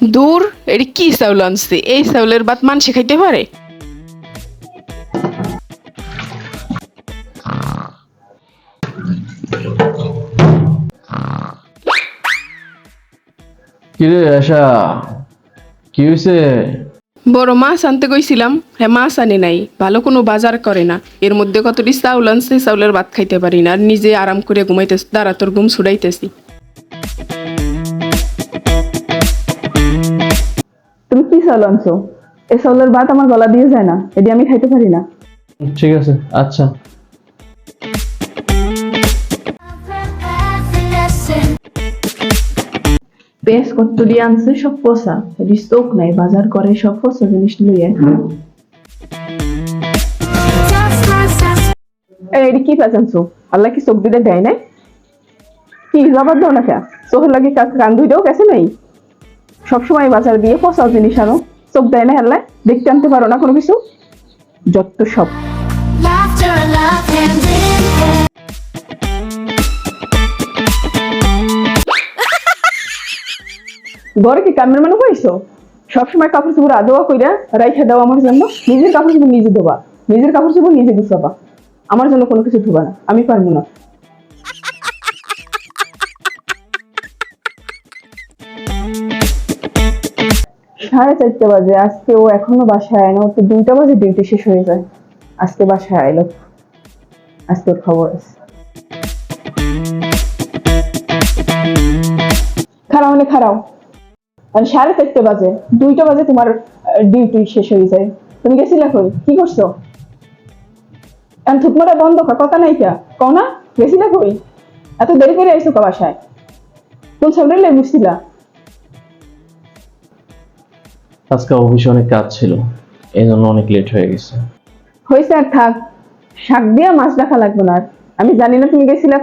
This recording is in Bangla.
দূর এটি কি চাউল আনছে? এই চাউলের ভাত মানুষে খাইতে পারে? কিরে আশা? কি হয়েছে বড় মাছ আনতে কইছিলাম হ্যাঁ মাছ আনে নাই ভালো কোনো বাজার করে না। এর মধ্যে কতটি চাউল আনছে চাউলের ভাত খাইতে পারি না আর নিজে আরাম করে ঘুমাইতেছি দাঁড়া তোর ঘুম ছুড়াইতেছি। তুমি কি চাউল আনছো? এই চাউলের ভাত আমার গলা দিয়ে যায় না এটি আমি খাইতে পারি না। ঠিক আছে আচ্ছা। পেঁয়াজ কত্তুরি আনছে সব পচা। এটি চোখ নাই বাজার করে সব পচা জিনিস লইয়ে। এটি কি পেঁয়াজ আনছো? আল্লাহ কি চোখ দিতে দেয় নাই? কি জবাব দাও না কে? চোখের লাগে কান দুইটাও গেছে নাই? সবসময় বাজার দিয়ে পচা জিনিস আনো। চোখ দেয় না আল্লাহ দেখতে আনতে পারো না কোনো কিছু। যত সব. ঘরে কি কামের মানে কইছো সবসময় কাপড় চোপড় আদোয়া কইরা রাইখা দাও আমার জন্য। নিজের কাপড় চোপড় নিজে ধোবা। নিজের কাপড় চোপড় নিজে গুছাবা। আমার জন্য কোনো কিছু ধোবা না। আমি পারব না। সাড়ে চারটে বাজে, আজকে ও এখনও বাসায় আয় না ও তো দুইটা বাজে ডিউটি শেষ হয়ে যায়। আজকে বাসায় আইলো আজকে খবর আছে। সাড়ে চারটে বাজে, দুইটা বাজে তোমার ডিউটি শেষ হয়ে যায়। তুমি গেছিলে কই? কি করছ? থুকমারা বন্ধ কর, কথা নাই কা? কও না, গেছিলে কই? এত দেরি করে আইসো কা বাসায়? কোন সামনে বুঝছিলা আজকে অফিসে অনেক কাজ ছিল এই জন্য অনেক লেট হয়ে গেছে হয়েছে আর থাক, শাক দিয়ে মাছ দেখা লাগবে না আর। আমি জানি না তুমি গেছিলা